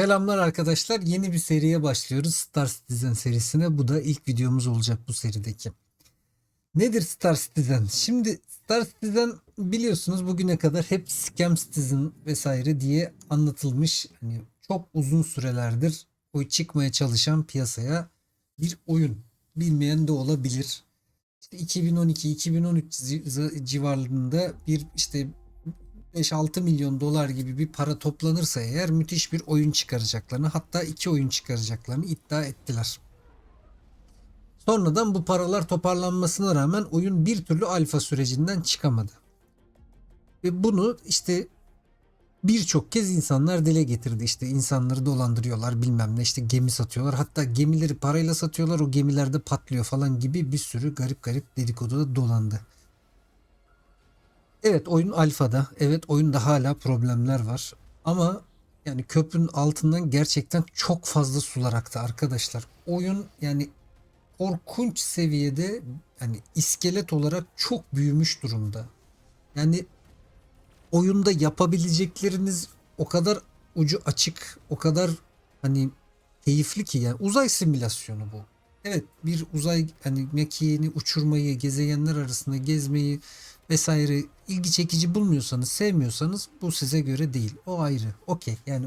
Selamlar arkadaşlar. Yeni bir seriye başlıyoruz. Star Citizen serisine. Bu da ilk videomuz olacak bu serideki. Nedir Star Citizen? Şimdi Star Citizen biliyorsunuz bugüne kadar hep Scam Citizen vesaire diye anlatılmış. Hani çok uzun sürelerdir o çıkmaya çalışan piyasaya bir oyun. Bilmeyen de olabilir. İşte 2012-2013 civarlarında bir işte 5-6 milyon dolar gibi bir para toplanırsa eğer müthiş bir oyun çıkaracaklarını hatta iki oyun çıkaracaklarını iddia ettiler. Sonradan bu paralar toparlanmasına rağmen oyun bir türlü alfa sürecinden çıkamadı. Ve bunu işte birçok kez insanlar dile getirdi. İşte insanları dolandırıyorlar bilmem ne işte gemi satıyorlar. Hatta gemileri parayla satıyorlar o gemilerde patlıyor falan gibi bir sürü garip garip dedikodu da dolandı. Evet oyun alfada. Evet oyunda hala problemler var. Ama yani köprünün altından gerçekten çok fazla sular aktı arkadaşlar. Oyun yani korkunç seviyede yani iskelet olarak çok büyümüş durumda. Yani oyunda yapabilecekleriniz o kadar ucu açık, o kadar hani keyifli ki yani uzay simülasyonu bu. Evet bir uzay hani mekiğini uçurmayı, gezegenler arasında gezmeyi vesaire ilgi çekici bulmuyorsanız, sevmiyorsanız bu size göre değil. O ayrı. Okey. Yani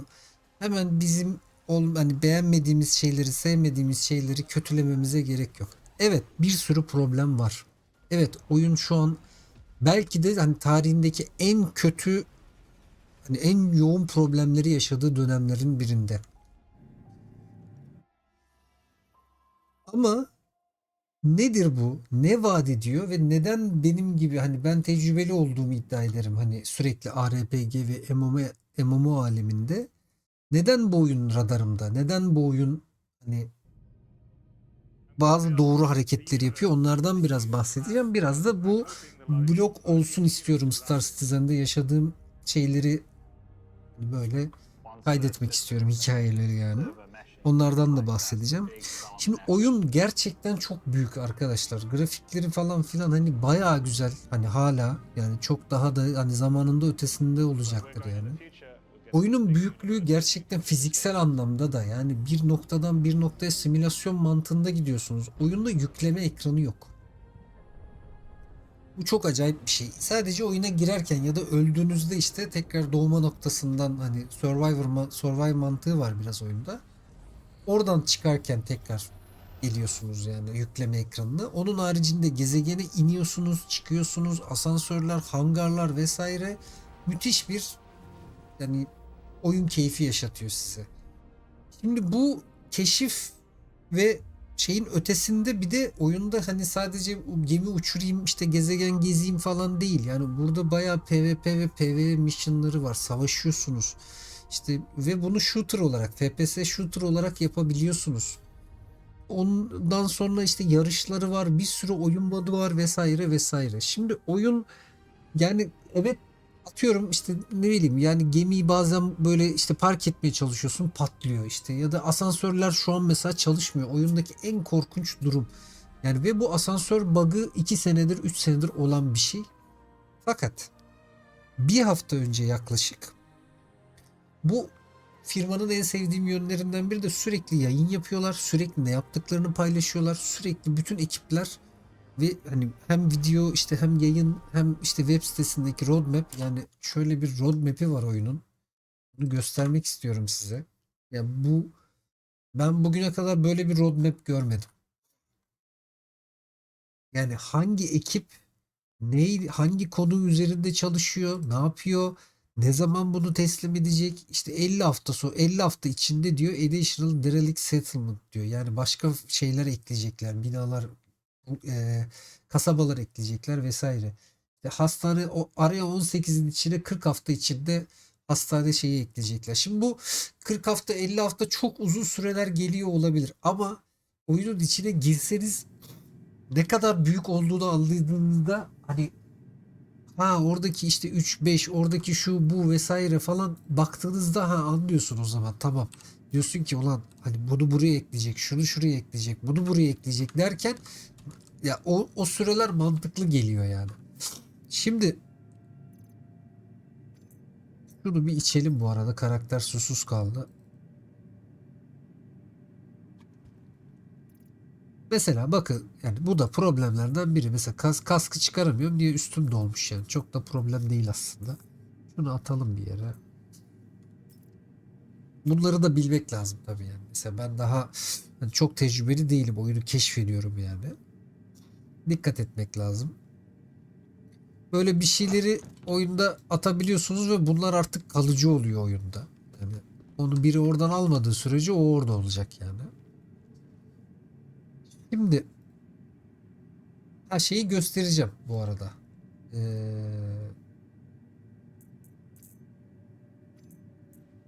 hemen bizim ol, hani beğenmediğimiz şeyleri, sevmediğimiz şeyleri kötülememize gerek yok. Evet, bir sürü problem var. Evet, oyun şu an belki de hani tarihindeki en kötü hani en yoğun problemleri yaşadığı dönemlerin birinde. Ama nedir bu? Ne vaat ediyor ve neden benim gibi hani ben tecrübeli olduğumu iddia ederim hani sürekli RPG ve MMO, MMO aleminde. Neden bu oyun radarımda? Neden bu oyun hani bazı doğru hareketleri yapıyor? Onlardan biraz bahsedeceğim. Biraz da bu blok olsun istiyorum Star Citizen'de yaşadığım şeyleri böyle kaydetmek istiyorum hikayeleri yani. Onlardan da bahsedeceğim. Şimdi oyun gerçekten çok büyük arkadaşlar. Grafikleri falan filan hani bayağı güzel. Hani hala yani çok daha da hani zamanında ötesinde olacaktır yani. Oyunun büyüklüğü gerçekten fiziksel anlamda da yani bir noktadan bir noktaya simülasyon mantığında gidiyorsunuz. Oyunda yükleme ekranı yok. Bu çok acayip bir şey. Sadece oyuna girerken ya da öldüğünüzde işte tekrar doğma noktasından hani Survivor Survive mantığı var biraz oyunda. Oradan çıkarken tekrar geliyorsunuz yani yükleme ekranına. Onun haricinde gezegene iniyorsunuz, çıkıyorsunuz, asansörler, hangarlar vesaire müthiş bir yani oyun keyfi yaşatıyor size. Şimdi bu keşif ve şeyin ötesinde bir de oyunda hani sadece gemi uçurayım işte gezegen gezeyim falan değil. Yani burada bayağı PvP ve PvE missionları var. Savaşıyorsunuz. İşte ve bunu shooter olarak, FPS shooter olarak yapabiliyorsunuz. Ondan sonra işte yarışları var, bir sürü oyun modu var vesaire vesaire. Şimdi oyun yani evet atıyorum işte ne bileyim yani gemiyi bazen böyle işte park etmeye çalışıyorsun patlıyor işte ya da asansörler şu an mesela çalışmıyor. Oyundaki en korkunç durum. Yani ve bu asansör bug'ı 2 senedir 3 senedir olan bir şey. Fakat bir hafta önce yaklaşık bu firmanın en sevdiğim yönlerinden biri de sürekli yayın yapıyorlar. Sürekli ne yaptıklarını paylaşıyorlar. Sürekli bütün ekipler ve hani hem video işte hem yayın hem işte web sitesindeki roadmap yani şöyle bir roadmap'i var oyunun. Bunu göstermek istiyorum size. Ya yani bu ben bugüne kadar böyle bir roadmap görmedim. Yani hangi ekip ne hangi konu üzerinde çalışıyor, ne yapıyor, ne zaman bunu teslim edecek? İşte 50 hafta sonra 50 hafta içinde diyor additional derelict settlement diyor. Yani başka şeyler ekleyecekler. Binalar e, kasabalar ekleyecekler vesaire. İşte hastane o araya 18'in içine 40 hafta içinde hastane şeyi ekleyecekler. Şimdi bu 40 hafta 50 hafta çok uzun süreler geliyor olabilir ama oyunun içine girseniz ne kadar büyük olduğunu anladığınızda hani ha oradaki işte 3 5 oradaki şu bu vesaire falan baktığınızda ha anlıyorsun o zaman tamam. Diyorsun ki ulan hani bunu buraya ekleyecek, şunu şuraya ekleyecek, bunu buraya ekleyecek derken ya o, o süreler mantıklı geliyor yani. Şimdi şunu bir içelim bu arada. Karakter susuz kaldı. Mesela bakın yani bu da problemlerden biri. Mesela kas, kaskı çıkaramıyorum diye üstüm dolmuş yani. Çok da problem değil aslında. Şunu atalım bir yere. Bunları da bilmek lazım tabii yani. Mesela ben daha hani çok tecrübeli değilim. Oyunu keşfediyorum yani. Dikkat etmek lazım. Böyle bir şeyleri oyunda atabiliyorsunuz ve bunlar artık kalıcı oluyor oyunda. Yani onu biri oradan almadığı sürece o orada olacak yani. Şimdi her şeyi göstereceğim bu arada. Ee,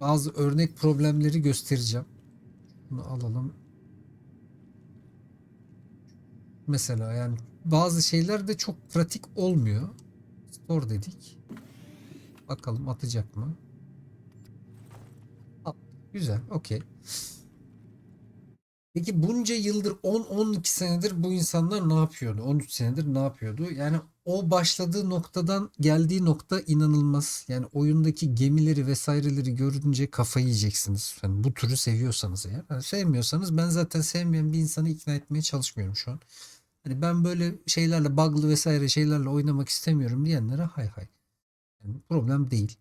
bazı örnek problemleri göstereceğim. Bunu alalım. Mesela yani bazı şeyler de çok pratik olmuyor. Store dedik. Bakalım atacak mı? At. Güzel. Okey. Peki bunca yıldır 10-12 senedir bu insanlar ne yapıyordu? 13 senedir ne yapıyordu? Yani o başladığı noktadan geldiği nokta inanılmaz. Yani oyundaki gemileri vesaireleri görünce kafayı yiyeceksiniz. Yani bu türü seviyorsanız eğer. Yani sevmiyorsanız ben zaten sevmeyen bir insanı ikna etmeye çalışmıyorum şu an. Hani ben böyle şeylerle bug'lı vesaire şeylerle oynamak istemiyorum diyenlere hay hay. Yani problem değil.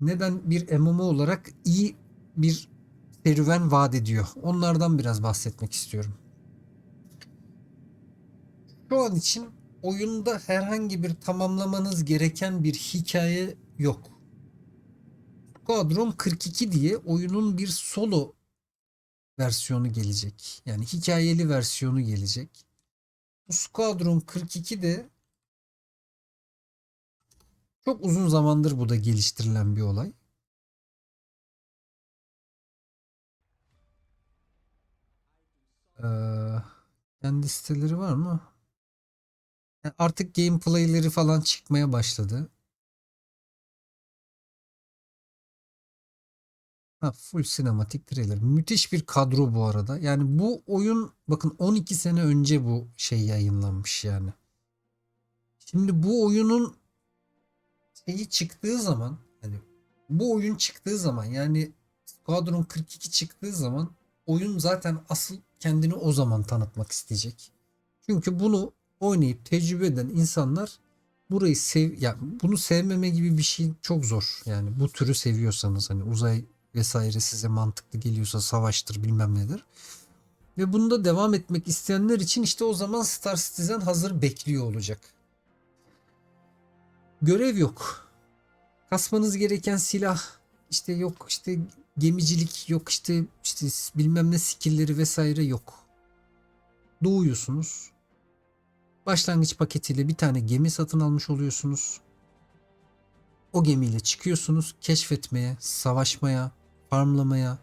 Neden bir MMO olarak iyi bir serüven vaat ediyor. Onlardan biraz bahsetmek istiyorum. Şu an için oyunda herhangi bir tamamlamanız gereken bir hikaye yok. Squadron 42 diye oyunun bir solo versiyonu gelecek. Yani hikayeli versiyonu gelecek. Bu Squadron 42 de çok uzun zamandır bu da geliştirilen bir olay. Ee, kendi siteleri var mı? Yani artık gameplay'leri falan çıkmaya başladı. Ha, full sinematik trailer. Müthiş bir kadro bu arada. Yani bu oyun bakın 12 sene önce bu şey yayınlanmış yani. Şimdi bu oyunun şeyi çıktığı zaman hani bu oyun çıktığı zaman yani Squadron 42 çıktığı zaman oyun zaten asıl kendini o zaman tanıtmak isteyecek. Çünkü bunu oynayıp tecrübe eden insanlar burayı sev ya bunu sevmeme gibi bir şey çok zor. Yani bu türü seviyorsanız hani uzay vesaire size mantıklı geliyorsa savaştır bilmem nedir. Ve bunda devam etmek isteyenler için işte o zaman Star Citizen hazır bekliyor olacak. Görev yok. Kasmanız gereken silah işte yok işte gemicilik yok işte işte bilmem ne skill'leri vesaire yok. Doğuyorsunuz. Başlangıç paketiyle bir tane gemi satın almış oluyorsunuz. O gemiyle çıkıyorsunuz keşfetmeye, savaşmaya, farmlamaya,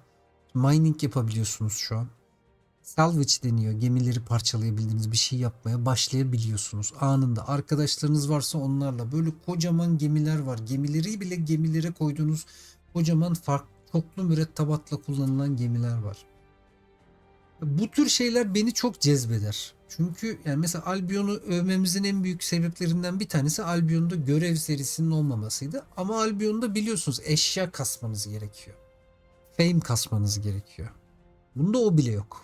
mining yapabiliyorsunuz şu an. Salvage deniyor. Gemileri parçalayabildiğiniz bir şey yapmaya başlayabiliyorsunuz. Anında arkadaşlarınız varsa onlarla böyle kocaman gemiler var. Gemileri bile gemilere koyduğunuz kocaman fark, çoklu mürettebatla kullanılan gemiler var. Bu tür şeyler beni çok cezbeder. Çünkü yani mesela Albion'u övmemizin en büyük sebeplerinden bir tanesi Albion'da görev serisinin olmamasıydı. Ama Albion'da biliyorsunuz eşya kasmanız gerekiyor. Fame kasmanız gerekiyor. Bunda o bile yok.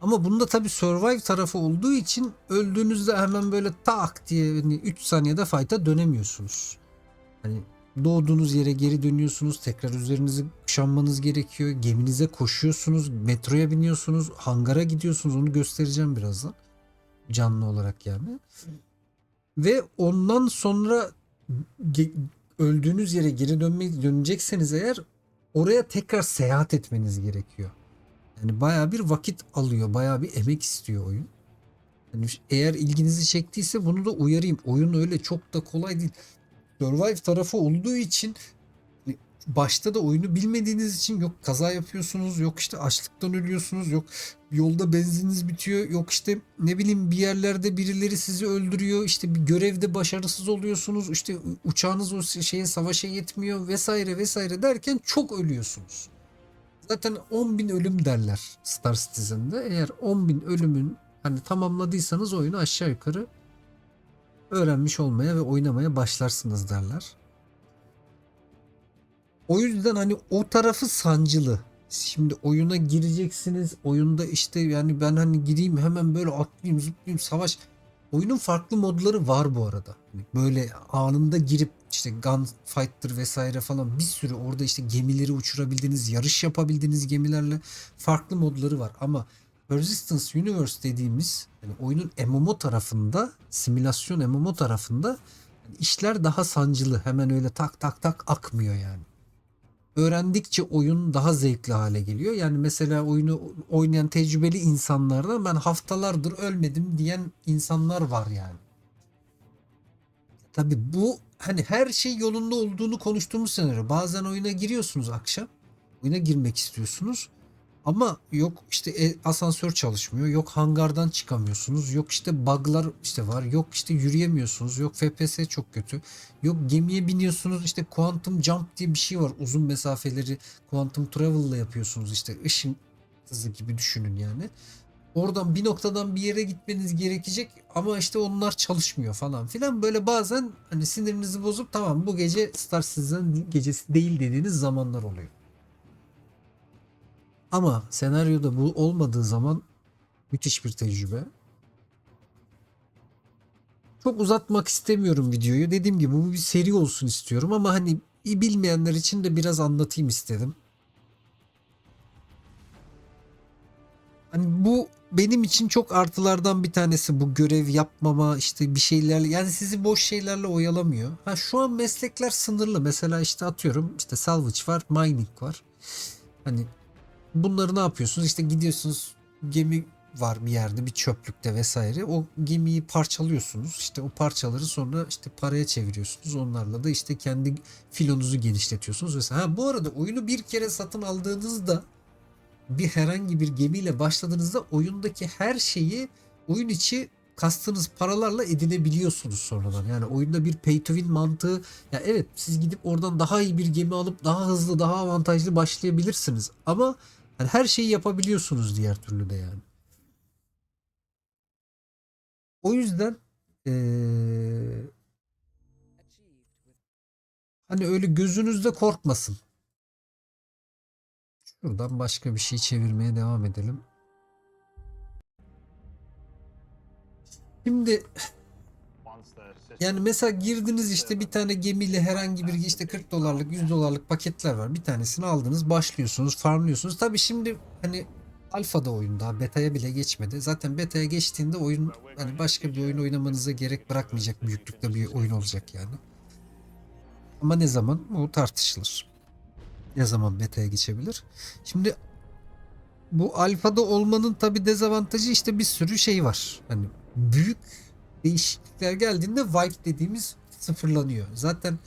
Ama bunda tabi survive tarafı olduğu için öldüğünüzde hemen böyle tak diye hani 3 saniyede fight'a dönemiyorsunuz. Hani doğduğunuz yere geri dönüyorsunuz. Tekrar üzerinizi kuşanmanız gerekiyor. Geminize koşuyorsunuz. Metroya biniyorsunuz. Hangara gidiyorsunuz. Onu göstereceğim birazdan. Canlı olarak yani. Ve ondan sonra öldüğünüz yere geri dönmek dönecekseniz eğer oraya tekrar seyahat etmeniz gerekiyor. Yani bayağı bir vakit alıyor. Bayağı bir emek istiyor oyun. Yani eğer ilginizi çektiyse bunu da uyarayım. Oyun öyle çok da kolay değil. Survive tarafı olduğu için hani başta da oyunu bilmediğiniz için yok kaza yapıyorsunuz, yok işte açlıktan ölüyorsunuz, yok yolda benzininiz bitiyor, yok işte ne bileyim bir yerlerde birileri sizi öldürüyor, işte bir görevde başarısız oluyorsunuz, işte uçağınız o şeye savaşa yetmiyor vesaire vesaire derken çok ölüyorsunuz. Zaten 10 bin ölüm derler Star Citizen'de. Eğer 10 bin ölümün hani tamamladıysanız oyunu aşağı yukarı öğrenmiş olmaya ve oynamaya başlarsınız derler. O yüzden hani o tarafı sancılı. Şimdi oyuna gireceksiniz. Oyunda işte yani ben hani gireyim hemen böyle atlayayım zıplayayım savaş. Oyunun farklı modları var bu arada. Hani Böyle anında girip işte gunfighter vesaire falan bir sürü orada işte gemileri uçurabildiğiniz, yarış yapabildiğiniz gemilerle farklı modları var. Ama Persistence Universe dediğimiz hani oyunun MMO tarafında, simülasyon MMO tarafında işler daha sancılı. Hemen öyle tak tak tak akmıyor yani öğrendikçe oyun daha zevkli hale geliyor. Yani mesela oyunu oynayan tecrübeli insanlardan ben haftalardır ölmedim diyen insanlar var yani. Tabi bu hani her şey yolunda olduğunu konuştuğumuz senaryo. Bazen oyuna giriyorsunuz akşam. Oyuna girmek istiyorsunuz. Ama yok işte e, asansör çalışmıyor. Yok hangardan çıkamıyorsunuz. Yok işte bug'lar işte var. Yok işte yürüyemiyorsunuz. Yok FPS çok kötü. Yok gemiye biniyorsunuz işte quantum jump diye bir şey var. Uzun mesafeleri quantum travel ile yapıyorsunuz işte ışın hızı gibi düşünün yani. Oradan bir noktadan bir yere gitmeniz gerekecek ama işte onlar çalışmıyor falan filan. Böyle bazen hani sinirinizi bozup tamam bu gece Star Citizen gecesi değil dediğiniz zamanlar oluyor. Ama senaryoda bu olmadığı zaman müthiş bir tecrübe. Çok uzatmak istemiyorum videoyu. Dediğim gibi bu bir seri olsun istiyorum ama hani bilmeyenler için de biraz anlatayım istedim. Hani bu benim için çok artılardan bir tanesi bu görev yapmama işte bir şeylerle yani sizi boş şeylerle oyalamıyor. Ha şu an meslekler sınırlı. Mesela işte atıyorum işte salvage var, mining var. Hani bunları ne yapıyorsunuz? İşte gidiyorsunuz gemi var bir yerde bir çöplükte vesaire. O gemiyi parçalıyorsunuz. İşte o parçaları sonra işte paraya çeviriyorsunuz. Onlarla da işte kendi filonuzu genişletiyorsunuz vesaire. Ha bu arada oyunu bir kere satın aldığınızda bir herhangi bir gemiyle başladığınızda oyundaki her şeyi oyun içi kastığınız paralarla edinebiliyorsunuz sonradan. Yani oyunda bir pay to win mantığı ya evet siz gidip oradan daha iyi bir gemi alıp daha hızlı daha avantajlı başlayabilirsiniz. Ama yani her şeyi yapabiliyorsunuz diğer türlü de yani. O yüzden eee, hani öyle gözünüzde korkmasın. Şuradan başka bir şey çevirmeye devam edelim. Şimdi yani mesela girdiniz işte bir tane gemiyle herhangi bir işte 40 dolarlık 100 dolarlık paketler var. Bir tanesini aldınız başlıyorsunuz farmlıyorsunuz. Tabi şimdi hani alfada oyun daha beta'ya bile geçmedi. Zaten beta'ya geçtiğinde oyun hani başka bir oyun oynamanıza gerek bırakmayacak büyüklükte bir oyun olacak yani. Ama ne zaman o tartışılır. Ne zaman beta'ya geçebilir? Şimdi bu alfada olmanın tabi dezavantajı işte bir sürü şey var. Hani büyük değişiklikler geldiğinde vibe dediğimiz sıfırlanıyor. Zaten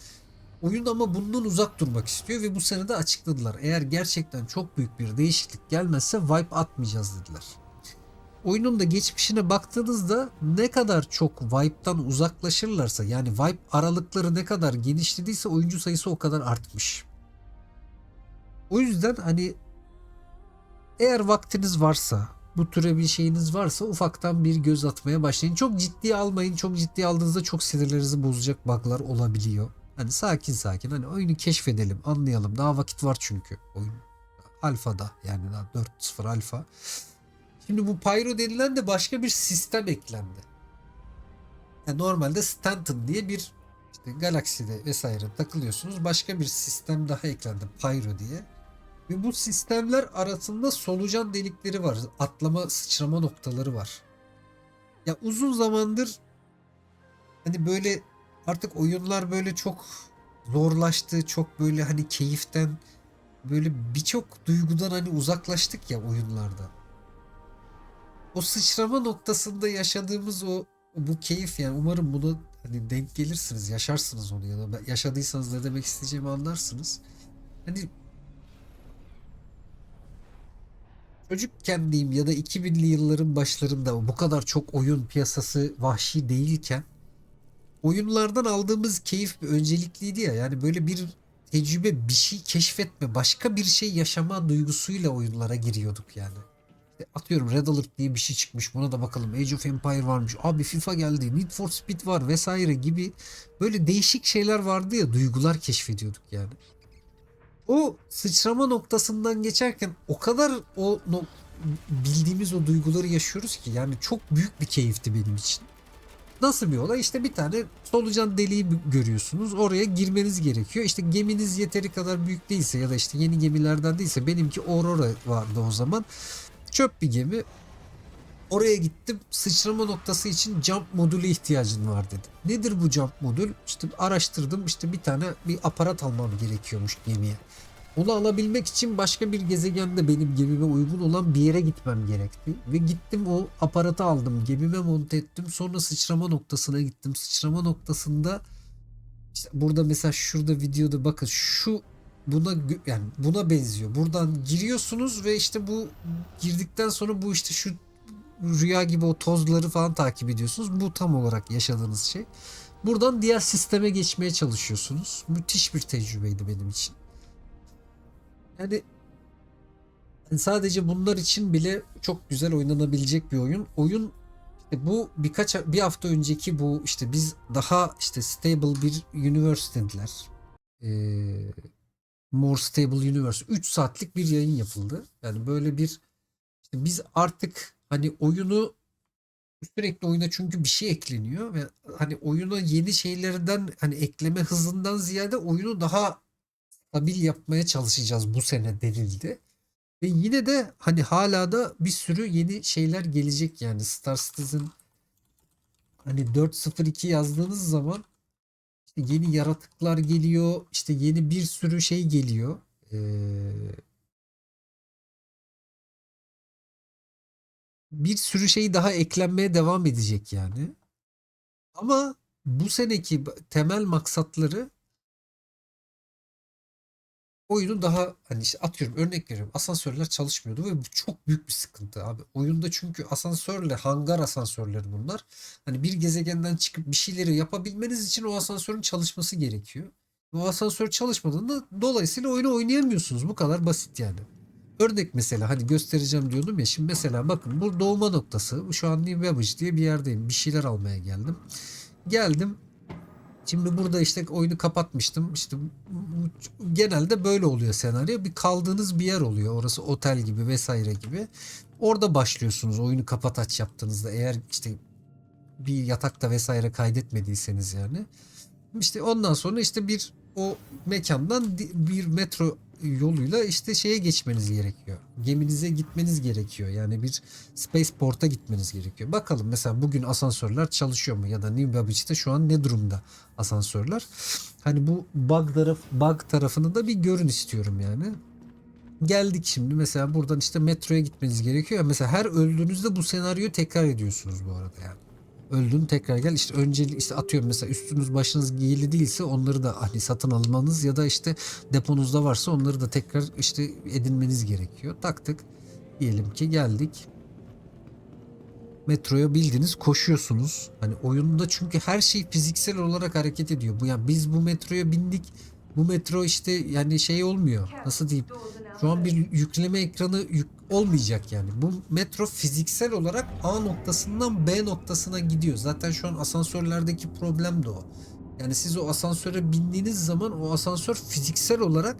oyun ama bundan uzak durmak istiyor ve bu sene de açıkladılar. Eğer gerçekten çok büyük bir değişiklik gelmezse vibe atmayacağız dediler. Oyunun da geçmişine baktığınızda ne kadar çok vibe'dan uzaklaşırlarsa yani vibe aralıkları ne kadar genişlediyse oyuncu sayısı o kadar artmış. O yüzden hani eğer vaktiniz varsa bu türe bir şeyiniz varsa ufaktan bir göz atmaya başlayın. Çok ciddiye almayın. Çok ciddiye aldığınızda çok sinirlerinizi bozacak bug'lar olabiliyor. Hani sakin sakin hani oyunu keşfedelim, anlayalım. Daha vakit var çünkü oyun alfada yani daha 4.0 alfa. Şimdi bu Pyro denilen de başka bir sistem eklendi. Yani normalde Stanton diye bir işte Galaxy'de vesaire takılıyorsunuz. Başka bir sistem daha eklendi Pyro diye. Ve bu sistemler arasında solucan delikleri var. Atlama, sıçrama noktaları var. Ya uzun zamandır hani böyle artık oyunlar böyle çok zorlaştı. Çok böyle hani keyiften böyle birçok duygudan hani uzaklaştık ya oyunlarda. O sıçrama noktasında yaşadığımız o bu keyif yani umarım bunu hani denk gelirsiniz, yaşarsınız onu ya da yaşadıysanız ne demek isteyeceğimi anlarsınız. Hani çocukken diyeyim ya da 2000'li yılların başlarında bu kadar çok oyun piyasası vahşi değilken oyunlardan aldığımız keyif öncelikliydi ya. Yani böyle bir tecrübe, bir şey keşfetme, başka bir şey yaşama duygusuyla oyunlara giriyorduk yani. İşte atıyorum Red Alert diye bir şey çıkmış buna da bakalım. Age of Empire varmış. Abi FIFA geldi. Need for Speed var vesaire gibi böyle değişik şeyler vardı ya duygular keşfediyorduk yani. O sıçrama noktasından geçerken o kadar o no- bildiğimiz o duyguları yaşıyoruz ki yani çok büyük bir keyifti benim için. Nasıl bir olay? İşte bir tane solucan deliği görüyorsunuz. Oraya girmeniz gerekiyor. İşte geminiz yeteri kadar büyük değilse ya da işte yeni gemilerden değilse benimki Aurora vardı o zaman. Çöp bir gemi. Oraya gittim. Sıçrama noktası için jump modülü ihtiyacın var dedi. Nedir bu jump modül? İşte araştırdım. İşte bir tane bir aparat almam gerekiyormuş gemiye. Onu alabilmek için başka bir gezegende benim gemime uygun olan bir yere gitmem gerekti. Ve gittim o aparatı aldım. Gemime monte ettim. Sonra sıçrama noktasına gittim. Sıçrama noktasında işte burada mesela şurada videoda bakın şu buna yani buna benziyor. Buradan giriyorsunuz ve işte bu girdikten sonra bu işte şu rüya gibi o tozları falan takip ediyorsunuz. Bu tam olarak yaşadığınız şey. Buradan diğer sisteme geçmeye çalışıyorsunuz. Müthiş bir tecrübeydi benim için. Yani sadece bunlar için bile çok güzel oynanabilecek bir oyun. Oyun işte bu birkaç bir hafta önceki bu işte biz daha işte stable bir universe dediler. Ee, more stable universe 3 saatlik bir yayın yapıldı. Yani böyle bir işte biz artık hani oyunu sürekli oyuna çünkü bir şey ekleniyor ve hani oyuna yeni şeylerden hani ekleme hızından ziyade oyunu daha stabil yapmaya çalışacağız bu sene denildi. Ve yine de hani hala da bir sürü yeni şeyler gelecek yani Star Citizen hani 402 yazdığınız zaman işte yeni yaratıklar geliyor işte yeni bir sürü şey geliyor. Ee, bir sürü şey daha eklenmeye devam edecek yani. Ama bu seneki temel maksatları oyunu daha hani işte atıyorum örnek veriyorum asansörler çalışmıyordu ve bu çok büyük bir sıkıntı abi. Oyunda çünkü asansörle hangar asansörleri bunlar. Hani bir gezegenden çıkıp bir şeyleri yapabilmeniz için o asansörün çalışması gerekiyor. O asansör çalışmadığında dolayısıyla oyunu oynayamıyorsunuz. Bu kadar basit yani. Örnek mesela hani göstereceğim diyordum ya şimdi mesela bakın bu doğma noktası şu an New Babbage diye bir yerdeyim bir şeyler almaya geldim. Geldim şimdi burada işte oyunu kapatmıştım işte genelde böyle oluyor senaryo bir kaldığınız bir yer oluyor orası otel gibi vesaire gibi. Orada başlıyorsunuz oyunu kapat aç yaptığınızda eğer işte bir yatakta vesaire kaydetmediyseniz yani. İşte ondan sonra işte bir o mekandan bir metro yoluyla işte şeye geçmeniz gerekiyor. Geminize gitmeniz gerekiyor. Yani bir spaceport'a gitmeniz gerekiyor. Bakalım mesela bugün asansörler çalışıyor mu ya da New Babbage'de şu an ne durumda asansörler? Hani bu bug taraf bug tarafını da bir görün istiyorum yani. Geldik şimdi mesela buradan işte metroya gitmeniz gerekiyor. Mesela her öldüğünüzde bu senaryoyu tekrar ediyorsunuz bu arada yani öldün tekrar gel işte önceli işte atıyorum mesela üstünüz başınız giyili değilse onları da hani satın almanız ya da işte deponuzda varsa onları da tekrar işte edinmeniz gerekiyor. Taktık diyelim ki geldik metroya bildiniz koşuyorsunuz. Hani oyunda çünkü her şey fiziksel olarak hareket ediyor. Bu yani biz bu metroya bindik. Bu metro işte yani şey olmuyor. Nasıl diyeyim? Şu an bir yükleme ekranı yük olmayacak yani. Bu metro fiziksel olarak A noktasından B noktasına gidiyor. Zaten şu an asansörlerdeki problem de o. Yani siz o asansöre bindiğiniz zaman o asansör fiziksel olarak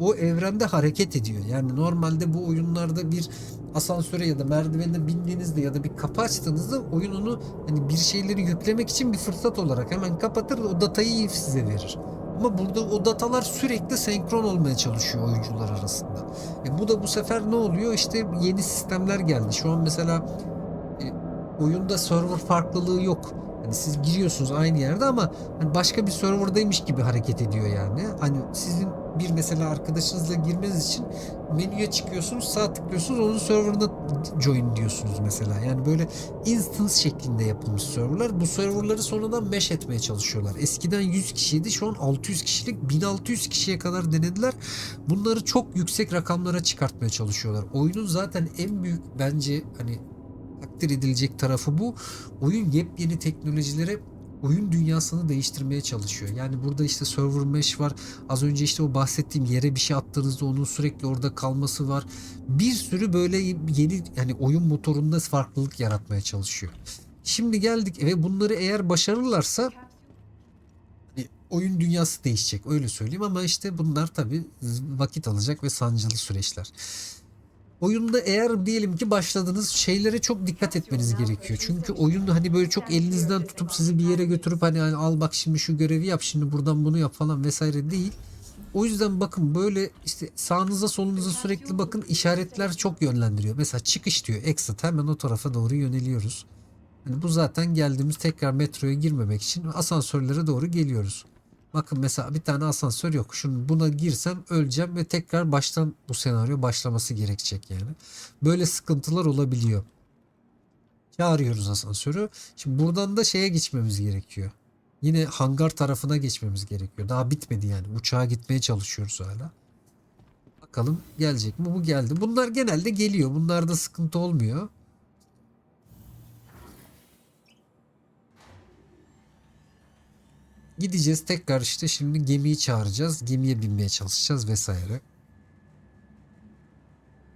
o evrende hareket ediyor. Yani normalde bu oyunlarda bir asansöre ya da merdivene bindiğinizde ya da bir kapı açtığınızda oyun onu hani bir şeyleri yüklemek için bir fırsat olarak hemen kapatır o datayı size verir. Ama burada o datalar sürekli senkron olmaya çalışıyor oyuncular arasında. E bu da bu sefer ne oluyor? İşte yeni sistemler geldi. Şu an mesela e, oyunda server farklılığı yok. Hani siz giriyorsunuz aynı yerde ama hani başka bir serverdaymış gibi hareket ediyor yani. Hani sizin bir mesela arkadaşınızla girmeniz için menüye çıkıyorsunuz, sağ tıklıyorsunuz, onun serverına join diyorsunuz mesela. Yani böyle instance şeklinde yapılmış serverlar. Bu serverları sonradan mesh etmeye çalışıyorlar. Eskiden 100 kişiydi, şu an 600 kişilik 1600 kişiye kadar denediler. Bunları çok yüksek rakamlara çıkartmaya çalışıyorlar. Oyunun zaten en büyük bence hani takdir edilecek tarafı bu. Oyun yepyeni teknolojilere oyun dünyasını değiştirmeye çalışıyor. Yani burada işte server mesh var. Az önce işte o bahsettiğim yere bir şey attığınızda onun sürekli orada kalması var. Bir sürü böyle yeni yani oyun motorunda farklılık yaratmaya çalışıyor. Şimdi geldik ve bunları eğer başarırlarsa hani oyun dünyası değişecek öyle söyleyeyim ama işte bunlar tabi vakit alacak ve sancılı süreçler. Oyunda eğer diyelim ki başladınız şeylere çok dikkat etmeniz gerekiyor. Çünkü oyun hani böyle çok elinizden tutup sizi bir yere götürüp hani, hani al bak şimdi şu görevi yap şimdi buradan bunu yap falan vesaire değil. O yüzden bakın böyle işte sağınıza solunuza sürekli bakın işaretler çok yönlendiriyor. Mesela çıkış diyor exit hemen o tarafa doğru yöneliyoruz. Hani bu zaten geldiğimiz tekrar metroya girmemek için asansörlere doğru geliyoruz. Bakın mesela bir tane asansör yok. Şunu buna girsem öleceğim ve tekrar baştan bu senaryo başlaması gerekecek yani. Böyle sıkıntılar olabiliyor. Çağırıyoruz asansörü. Şimdi buradan da şeye geçmemiz gerekiyor. Yine hangar tarafına geçmemiz gerekiyor. Daha bitmedi yani. Uçağa gitmeye çalışıyoruz hala. Bakalım gelecek mi? Bu geldi. Bunlar genelde geliyor. Bunlarda sıkıntı olmuyor. Gideceğiz tekrar işte şimdi gemiyi çağıracağız. Gemiye binmeye çalışacağız vesaire.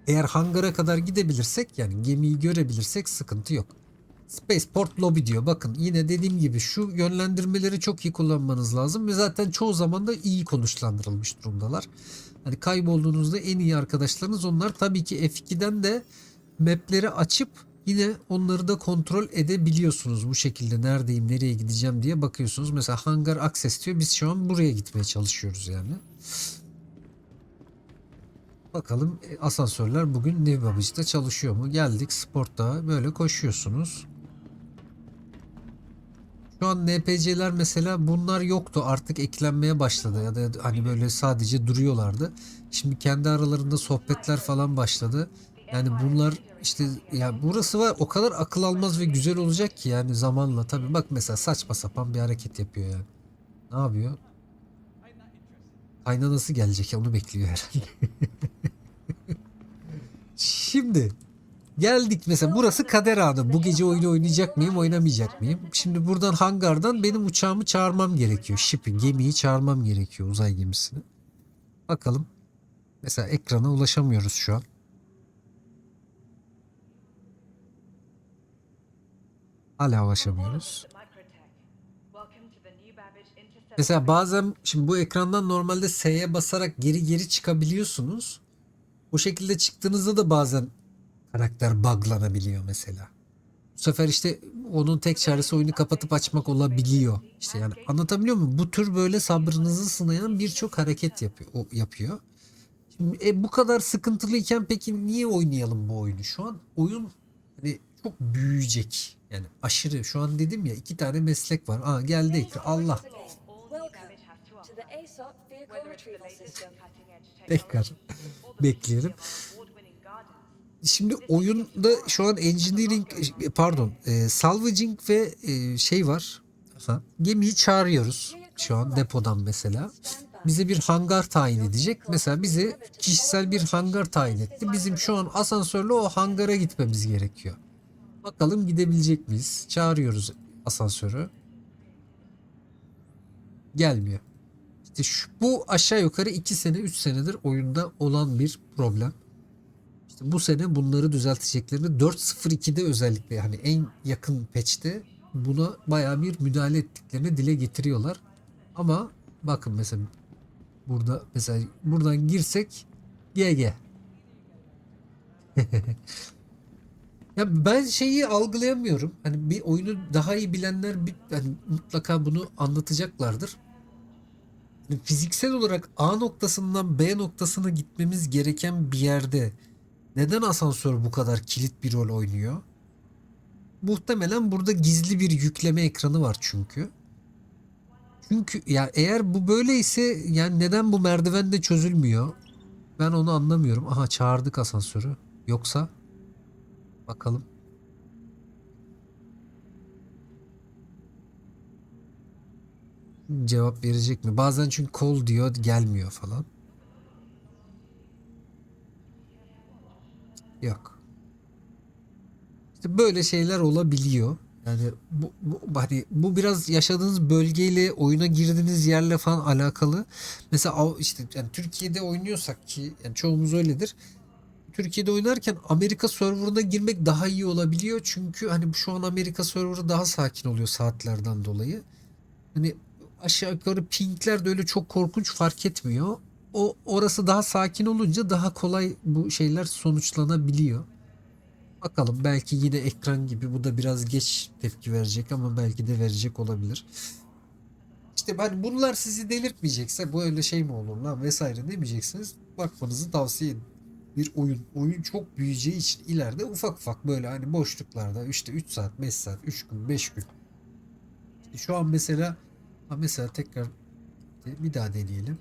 Eğer hangara kadar gidebilirsek yani gemiyi görebilirsek sıkıntı yok. Spaceport Lobby diyor. Bakın yine dediğim gibi şu yönlendirmeleri çok iyi kullanmanız lazım ve zaten çoğu zaman da iyi konuşlandırılmış durumdalar. Hani kaybolduğunuzda en iyi arkadaşlarınız onlar. Tabii ki F2'den de mapleri açıp yine onları da kontrol edebiliyorsunuz bu şekilde neredeyim nereye gideceğim diye bakıyorsunuz. Mesela hangar access diyor biz şu an buraya gitmeye çalışıyoruz yani. Bakalım e, asansörler bugün New Babbage'da çalışıyor mu? Geldik sportta böyle koşuyorsunuz. Şu an NPC'ler mesela bunlar yoktu artık eklenmeye başladı ya da hani böyle sadece duruyorlardı. Şimdi kendi aralarında sohbetler falan başladı. Yani bunlar işte ya burası var o kadar akıl almaz ve güzel olacak ki yani zamanla tabii bak mesela saçma sapan bir hareket yapıyor yani. Ne yapıyor? Kaynanası gelecek onu bekliyor herhalde. Şimdi geldik mesela burası kader anı. Bu gece oyunu oynayacak mıyım oynamayacak mıyım? Şimdi buradan hangardan benim uçağımı çağırmam gerekiyor. Ship'i gemiyi çağırmam gerekiyor uzay gemisini. Bakalım. Mesela ekrana ulaşamıyoruz şu an. Hala ulaşamıyoruz. Mesela bazen şimdi bu ekrandan normalde S'ye basarak geri geri çıkabiliyorsunuz. O şekilde çıktığınızda da bazen karakter buglanabiliyor mesela. Bu sefer işte onun tek çaresi oyunu kapatıp açmak olabiliyor. İşte yani anlatabiliyor muyum? Bu tür böyle sabrınızı sınayan birçok hareket yapıyor. O yapıyor. Şimdi, e, bu kadar sıkıntılıyken peki niye oynayalım bu oyunu? Şu an oyun hani çok büyüyecek. Yani aşırı. Şu an dedim ya iki tane meslek var. Aa geldi ekran. Allah. Tekrar bekleyelim. Şimdi oyunda şu an engineering pardon e, salvaging ve e, şey var. Ha, gemiyi çağırıyoruz şu an depodan mesela. Bize bir hangar tayin edecek. Mesela bize kişisel bir hangar tayin etti. Bizim şu an asansörle o hangara gitmemiz gerekiyor. Bakalım gidebilecek miyiz? Çağırıyoruz asansörü. Gelmiyor. İşte şu, bu aşağı yukarı 2 sene 3 senedir oyunda olan bir problem. İşte bu sene bunları düzelteceklerini 4.02'de özellikle hani en yakın patch'te buna baya bir müdahale ettiklerini dile getiriyorlar. Ama bakın mesela burada mesela buradan girsek GG. Ya ben şeyi algılayamıyorum. Hani bir oyunu daha iyi bilenler bir, hani mutlaka bunu anlatacaklardır. Hani fiziksel olarak A noktasından B noktasına gitmemiz gereken bir yerde neden asansör bu kadar kilit bir rol oynuyor? Muhtemelen burada gizli bir yükleme ekranı var çünkü. Çünkü ya eğer bu böyleyse yani neden bu merdiven de çözülmüyor? Ben onu anlamıyorum. Aha çağırdık asansörü. Yoksa Bakalım. Cevap verecek mi? Bazen çünkü call diyor gelmiyor falan. Yok. İşte böyle şeyler olabiliyor. Yani bu, bu, hani bu biraz yaşadığınız bölgeyle oyuna girdiğiniz yerle falan alakalı. Mesela işte yani Türkiye'de oynuyorsak ki yani çoğumuz öyledir. Türkiye'de oynarken Amerika serverına girmek daha iyi olabiliyor. Çünkü hani şu an Amerika serverı daha sakin oluyor saatlerden dolayı. Hani aşağı yukarı pingler de öyle çok korkunç fark etmiyor. O orası daha sakin olunca daha kolay bu şeyler sonuçlanabiliyor. Bakalım belki yine ekran gibi bu da biraz geç tepki verecek ama belki de verecek olabilir. İşte ben bunlar sizi delirtmeyecekse bu öyle şey mi olur lan vesaire demeyeceksiniz. Bakmanızı tavsiye ederim. Bir oyun. Oyun çok büyüyeceği için ileride ufak ufak böyle hani boşluklarda işte 3 saat, 5 saat, 3 gün, 5 gün. İşte şu an mesela mesela tekrar bir daha deneyelim.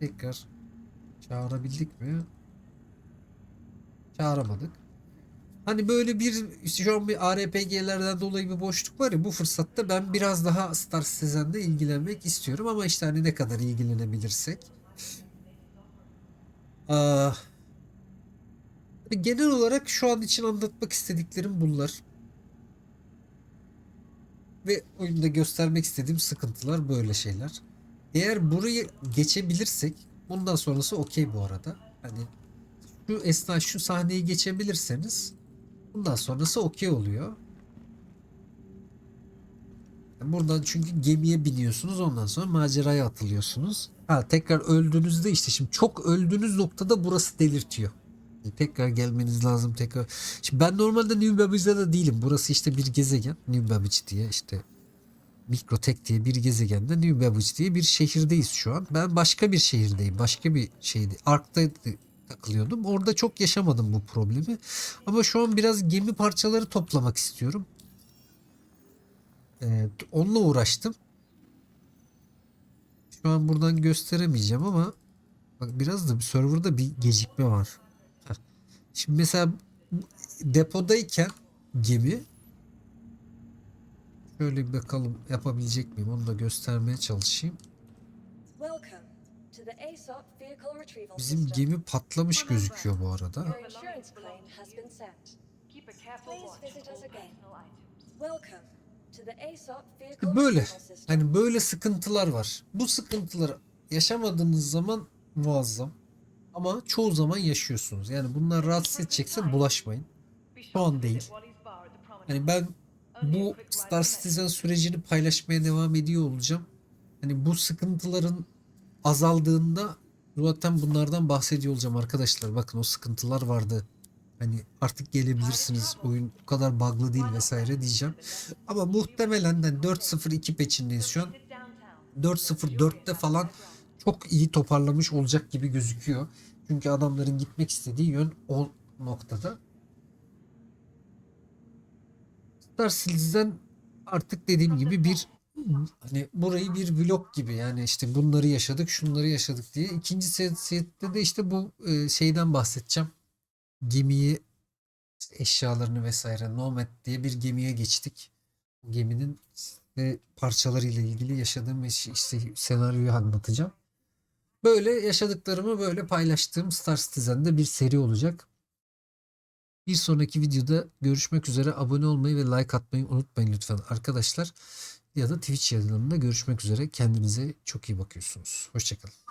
Tekrar çağırabildik mi? Çağıramadık. Hani böyle bir şu an bir RPG'lerden dolayı bir boşluk var ya bu fırsatta ben biraz daha Star Citizen'le ilgilenmek istiyorum ama işte hani ne kadar ilgilenebilirsek. Aa, genel olarak şu an için anlatmak istediklerim bunlar. Ve oyunda göstermek istediğim sıkıntılar böyle şeyler. Eğer burayı geçebilirsek bundan sonrası okey bu arada. Hani şu esna şu sahneyi geçebilirseniz bundan sonrası okey oluyor. Buradan çünkü gemiye biniyorsunuz ondan sonra maceraya atılıyorsunuz. Ha tekrar öldüğünüzde işte şimdi çok öldüğünüz noktada burası delirtiyor. Yani Tekrar gelmeniz lazım tekrar. Şimdi ben normalde New Babbage'da da değilim. Burası işte bir gezegen. New Babbage diye işte Mikrotek diye bir gezegende New Babbage diye bir şehirdeyiz şu an. Ben başka bir şehirdeyim. Başka bir şeydi. Ark'ta takılıyordum. Orada çok yaşamadım bu problemi. Ama şu an biraz gemi parçaları toplamak istiyorum. Ee, onunla uğraştım. Şu an buradan gösteremeyeceğim ama bak biraz da bir serverda bir gecikme var. Heh. Şimdi mesela depodayken gemi şöyle bir bakalım yapabilecek miyim onu da göstermeye çalışayım. Bizim gemi patlamış gözüküyor bu arada. Welcome Vehicle Böyle. Hani böyle sıkıntılar var. Bu sıkıntıları yaşamadığınız zaman muazzam. Ama çoğu zaman yaşıyorsunuz. Yani bunlar rahatsız edecekse bulaşmayın. Şu an değil. Hani ben bu Star Citizen sürecini paylaşmaya devam ediyor olacağım. Hani bu sıkıntıların azaldığında zaten bunlardan bahsediyor olacağım arkadaşlar. Bakın o sıkıntılar vardı. Hani artık gelebilirsiniz. Oyun o kadar bug'lı değil vesaire diyeceğim. Ama muhtemelen de 4.02 patch'indeyiz şu an. 4.04'te falan çok iyi toparlamış olacak gibi gözüküyor. Çünkü adamların gitmek istediği yön o noktada. Star Citizen artık dediğim gibi bir hani burayı bir vlog gibi yani işte bunları yaşadık şunları yaşadık diye. İkinci sette de işte bu e, şeyden bahsedeceğim. Gemiyi işte eşyalarını vesaire Nomad diye bir gemiye geçtik. Geminin ve parçalarıyla ilgili yaşadığım iş- işte senaryoyu anlatacağım. Böyle yaşadıklarımı böyle paylaştığım Star Citizen'de bir seri olacak. Bir sonraki videoda görüşmek üzere. Abone olmayı ve like atmayı unutmayın lütfen arkadaşlar. Ya da Twitch yayınlarında görüşmek üzere. Kendinize çok iyi bakıyorsunuz. Hoşçakalın.